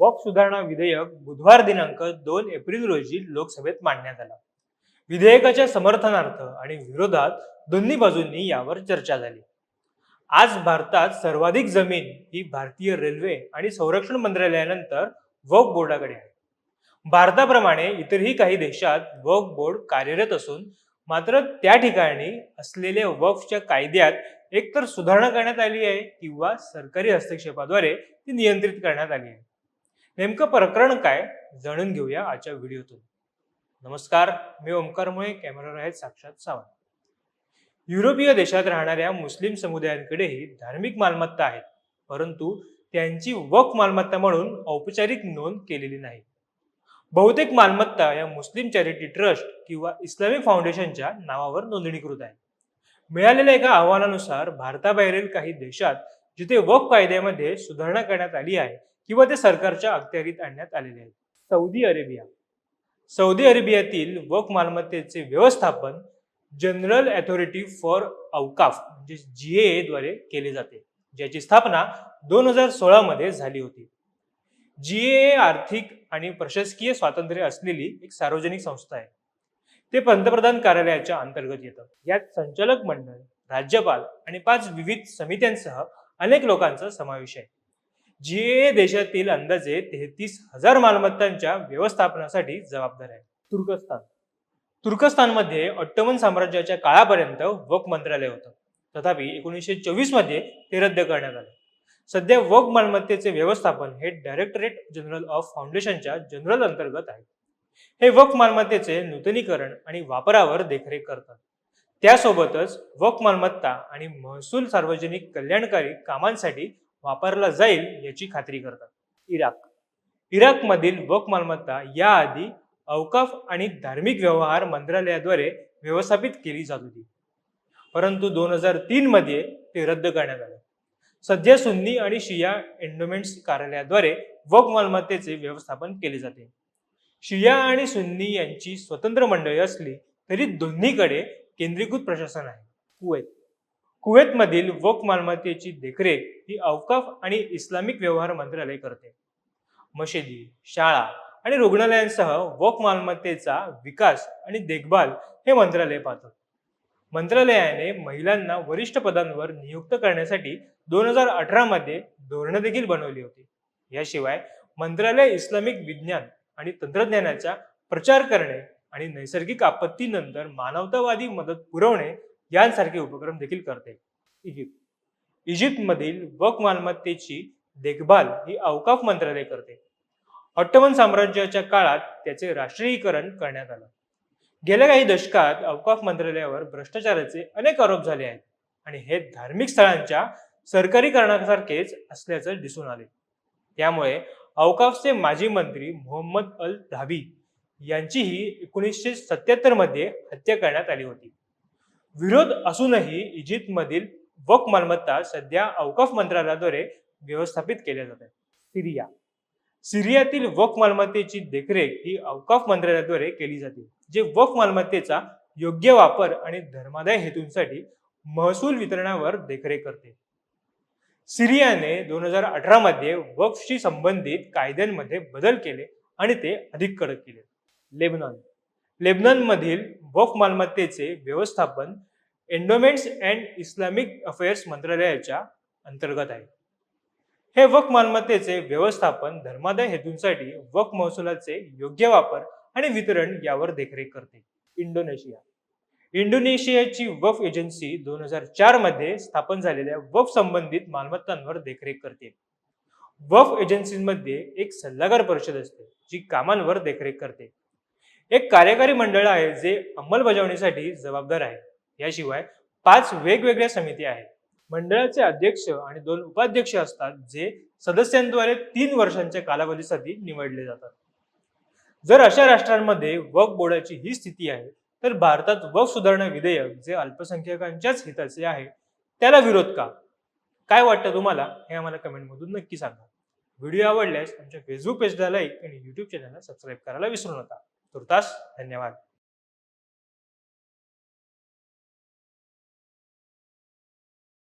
Walk सुधारणा विधेयक बुधवार दिनांक दोन एप्रिल रोजी लोकसभेत मांडण्यात आला. विधेयकाच्या समर्थनार्थ आणि विरोधात दोन्ही बाजूंनी यावर चर्चा झाली. आज भारतात सर्वाधिक जमीन ही भारतीय रेल्वे आणि संरक्षण मंत्रालयानंतर वक्फ बोर्डाकडे आहे. भारताप्रमाणे इतरही काही देशात वक्फ बोर्ड कार्यरत असून मात्र त्या ठिकाणी असलेल्या वक्फच्या कायद्यात एकतर सुधारणा करण्यात आली आहे किंवा सरकारी हस्तक्षेपाद्वारे ती नियंत्रित करण्यात आली आहे. नेमकं प्रकरण काय जाणून घेऊया आजच्या व्हिडिओतून. नमस्कार मी ओमकार मुळे कॅमेरावर आहेत साक्षात सावंत. युरोपीय देशात राहणाऱ्या मुस्लिम समुदायांकडेही धार्मिक मालमत्ता आहेत परंतु त्यांची वक मालमत्ता म्हणून औपचारिक नोंद केलेली नाही. बहुतेक मालमत्ता या मुस्लिम चॅरिटी ट्रस्ट किंवा इस्लामिक फाउंडेशनच्या नावावर नोंदणीकृत आहे. मिळालेल्या एका अहवालानुसार भारताबाहेरील काही देशात जिथे वक कायद्यामध्ये सुधारणा करण्यात आली आहे किंवा ते सरकारच्या अखत्यारीत आणण्यात आलेले आहेत. Saudi Arabia. सौदी अरेबियातील वक मालमत्तेचे व्यवस्थापन जनरल अथॉरिटी फॉर अवकाफ म्हणजे जी ए द्वारे केले जाते ज्याची स्थापना दोन हजार सोळामध्ये झाली होती. जी ए आर्थिक आणि प्रशासकीय स्वातंत्र्य असलेली एक सार्वजनिक संस्था आहे. ते पंतप्रधान कार्यालयाच्या अंतर्गत येतं. यात संचालक मंडळ राज्यपाल आणि पाच विविध समित्यांसह अनेक लोकांचा समावेश आहे. जे देशातील अंदाजे तेहतीस हजार मालमत्तांच्या व्यवस्थापनासाठी जबाबदार आहे तुर्कस्तान. तुर्कस्तानमध्ये ऑट्टमन साम्राज्याच्या काळापर्यंत वक मंत्रालय होतं. तथापि एकोणीसशे चोवीसमध्ये ते रद्द करण्यात आले. सध्या वक मालमत्तेचे व्यवस्थापन हे डायरेक्टरेट जनरल ऑफ फाउंडेशनच्या जनरल अंतर्गत आहे. हे वक मालमत्तेचे नूतनीकरण आणि वापरावर देखरेख करतात. त्यासोबतच वक मालमत्ता आणि महसूल सार्वजनिक कल्याणकारी कामांसाठी वापरला जाईल याची खात्री करतात. इराक. इराकमधील वक मालमत्ता याआधी अवकाफ आणि धार्मिक व्यवहार मंत्रालयाद्वारे व्यवस्थापित केली जात होती. परंतु दोन हजार तीनमध्ये ते रद्द करण्यात आले. सध्या सुन्नी आणि शिया एंडोमेंट्स कार्यालयाद्वारे वक मालमत्तेचे व्यवस्थापन केले जाते. शिया आणि सुन्नी यांची स्वतंत्र मंडळी असली तरी दोन्हीकडे केंद्रीकृत प्रशासन आहे. कुवैत. कुवेतमधील वक मालमत्तेची देखरेख ही अवकाफ आणि इस्लामिक व्यवहार मंत्रालय करते. मशिदी शाळा आणि रुग्णालयांसह वक मालमत्तेचा विकास आणि देखभाल हे मंत्रालय पाहतं. मंत्रालयाने महिलांना वरिष्ठ पदांवर नियुक्त करण्यासाठी दोन हजार अठरामध्ये धोरणं देखील बनवली होती. याशिवाय मंत्रालय इस्लामिक विज्ञान आणि तंत्रज्ञानाचा प्रचार करणे आणि नैसर्गिक आपत्तीनंतर मानवतावादी मदत पुरवणे यांसारखे उपक्रम देखील करते. इजिप्त. इजिप्तमधील वक मालमत्तेची देखभाल ही अवकाफ मंत्रालय करते. ऑट्टमन साम्राज्याच्या काळात त्याचे राष्ट्रीयीकरण करण्यात आलं. गेल्या काही दशकात अवकाफ मंत्रालयावर भ्रष्टाचाराचे अनेक आरोप झाले आहेत आणि हे धार्मिक स्थळांच्या सरकारीकरणासारखेच असल्याचं दिसून आले. त्यामुळे अवकाफचे माजी मंत्री मोहम्मद अल धाबी यांचीही एकोणीसशे सत्याहत्तरमध्ये हत्या करण्यात आली होती. विरोध असूनही इजिप्तमधील वक मालमत्ता सध्या अवकाफ मंत्रालयाद्वारे व्यवस्थापित केल्या जातात सिरिया. सिरियातील वक मालमत्तेची देखरेख ही अवकाफ मंत्रालयाद्वारे केली जाते जे वक मालमत्तेचा योग्य वापर आणि धर्मादाय हेतूंसाठी महसूल वितरणावर देखरेख करते. सिरियाने दोन हजार अठरा मध्ये वक्फशी संबंधित कायद्यांमध्ये बदल केले आणि ते अधिक कडक केले. लेबनॉन. लेबननमधील वफ मालमत्तेचे व्यवस्थापन एन्डोमेंट्स अँड इस्लामिक अफेअर्स मंत्रालयाच्या अंतर्गत आहे. हे वक मालमत्तेचे व्यवस्थापन धर्मादाय हेतूंसाठी वक महसुलाचे योग्य वापर आणि वितरण यावर देखरेख करते. इंडोनेशिया. इंडोनेशियाची वफ एजन्सी दोन हजार चारमध्ये स्थापन झालेल्या वफ संबंधित मालमत्तांवर देखरेख करते. वफ एजन्सीमध्ये एक सल्लागार परिषद असते जी कामांवर देखरेख करते. एक कार्यकारी मंडळ आहे जे अंमलबजावणीसाठी जबाबदार आहे. याशिवाय पाच वेगवेगळ्या समिती आहेत. मंडळाचे अध्यक्ष आणि दोन उपाध्यक्ष असतात जे सदस्यांद्वारे तीन वर्षांच्या कालावधीसाठी निवडले जातात. जर अशा राष्ट्रांमध्ये वक बोर्डाची ही स्थिती आहे तर भारतात वक सुधारणा विधेयक जे अल्पसंख्याकांच्याच हिताचे आहे त्याला विरोध का? काय वाटतं तुम्हाला? हे आम्हाला कमेंटमधून नक्की सांगा. व्हिडिओ आवडल्यास आमच्या फेसबुक पेजला लाईक आणि यूट्यूब चॅनलला सबस्क्राईब करायला विसरू नका. तुर्तास धन्यवाद.